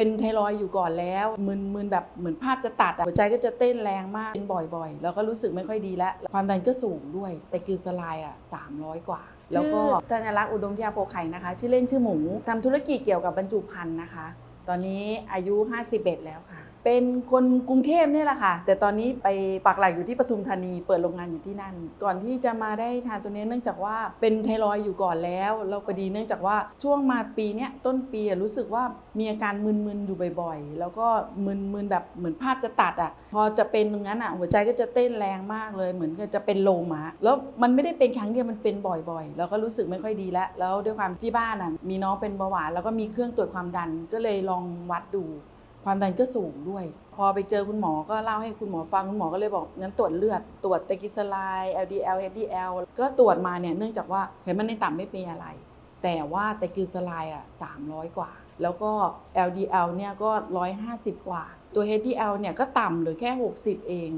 เป็นไทรอยด์อยู่ก่อนแล้วมึนมึนแบบเหมือนภาพจะตัดอะหัวใจก็จะเต้นแรงมากเป็นบ่อยๆ แล้วก็รู้สึกไม่ค่อยดีแล้ว ความดันก็สูงด้วย แต่คือสลายอะ300 กว่า แล้วก็ธัญลักษณ์อุดมทิยาโพไข่นะคะ ชื่อเล่นชื่อหมูทำธุรกิจเกี่ยวกับบรรจุภัณฑ์นะคะ ตอนนี้อายุ 51 แล้วค่ะเป็นคนกรุงเทพเนี่ยแหละค่ะ แต่ตอนนี้ไปปักหลักอยู่ที่ปทุมธานีเปิดโรงงานอยู่ที่นั่น ก่อนที่จะมาได้ทานตัวนี้เนื่องจากว่าเป็นไทรอยอยู่ก่อนแล้วแล้วพอดีเนื่องจากว่าช่วงมาปีเนี้ยต้นปีรู้สึกว่ามีอาการมึนๆอยู่บ่อยๆ แล้วก็มึนๆแบบเหมือนภาพจะตัดอะพอจะเป็นตรงนั้นอะหัวใจก็จะเต้นแรงมากเลยเหมือนจะเป็นลมอะแล้วมันไม่ได้เป็นครั้งเดียวมันเป็นบ่อยๆแล้วก็รู้สึกไม่ค่อยดีแล้วแล้วด้วยความที่บ้านอะมีน้องเป็นเบาหวานแล้วก็มีเครื่องตรวจความดันก็เลยลองวัดดู ความดันก็สูงด้วย พอไปเจอคุณหมอก็เล่าให้คุณหมอฟังคุณหมอก็เลยบอกงั้นตรวจเลือดตรวจไตรกลีเซอไรด์ LDL HDL ก็ตรวจมาเนี่ยเนื่องจากว่าเห็นมันในตับไม่เป็นอะไร แต่ว่าไตรกลีเซอไรด์อะ300 กว่า แล้วก็ LDL เนี่ยก็ 150 กว่า ตัว HDL เนี่ยก็ต่ำหลือแค่ 60 เอง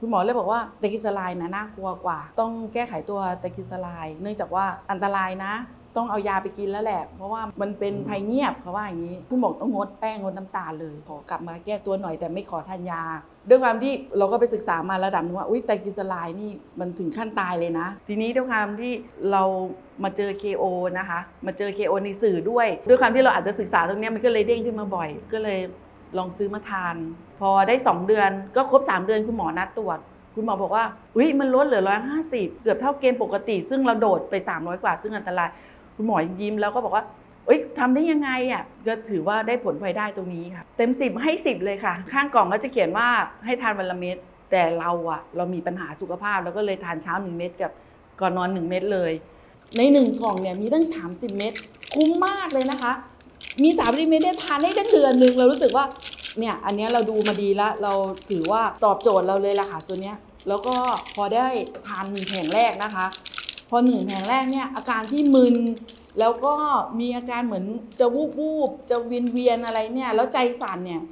คุณหมอเลยบอกว่าไตรกลีเซอไรด์นะน่ากลัวกว่า ต้องแก้ไขตัวไตรกลีเซอไรด์เนื่องจากว่าอันตรายนะ ต้องเอายาไปกินแล้วแหละ เพราะว่ามันเป็นภัยเงียบเขาว่าอย่างนี้คุณหมอต้องงดแป้งงดน้ำตาลเลย ขอกลับมาแก้ตัวหน่อยแต่ไม่ขอทานยา ด้วยความที่เราก็ไปศึกษามาระดับหนึงว่าอุ้ยไตรกลีเซอไรด์นี่มันถึงขั้นตายเลยนะ ทีนี้ด้วยความที่เรามาเจอ KO นะคะ มาเจอ KO ในสื่อด้วย ด้วยความที่เราอาจจะศึกษาตรงเนี้ยมันก็เลยเด้งขึ้นมาบ่อย ก็เลยลองซื้อมาทาน พอได้ 2 เดือนก็ครบ 3 เดือนคุณหมอนัดตรวจคุณหมอบอกว่าอุ้ยมันลดเหลือ 150 เกือบเท่าเกณฑ์ปกติ ซึ่งเราโดดไป 300 กว่า ซึ่งอันตราย คุณหมอยิ้มแล้วก็บอกว่าเอ้ยทำได้ยังไงอะก็ถือว่าได้ผลพลอยได้ตรงนี้ค่ะ เต็ม 10 ให้ 10 เลยค่ะ ข้างกล่องก็จะเขียนว่าให้ทานวันละเม็ดแต่เราอะ เรามีปัญหาสุขภาพ แล้วก็เลยทานเช้า 1 เม็ดกับก่อนนอน 1 เม็ดเลย ใน 1 กล่องเนี่ยมีตั้ง 30 เม็ดคุ้มมากเลยนะคะ มี 30 เม็ดเนี่ยทานได้ตั้งเดือนหนึ่งเรารู้สึกว่าเนี่ยอันนี้เราดูมาดีแล้วเราถือว่าตอบโจทย์เราเลยล่ะค่ะตัวเนี้ยแล้วก็พอได้ทานแผงแรกนะคะ อหนึ่งแผงแรกเนี่ยอาการที่มึน แล้วก็มีอาการเหมือนจะวูบวูบๆจะเวียนเวียนๆอะไรเนี่ยแล้วใจสั่นเนี่ย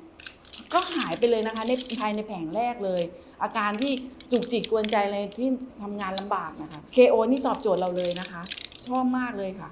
ก็หายไปเลยนะคะในภายในแผงแรกเลย อาการที่จุกจิกกวนใจอะไรที่ทำงานลำบากนะคะ KO นี่ตอบโจทย์เราเลยนะคะ ชอบมากเลยค่ะ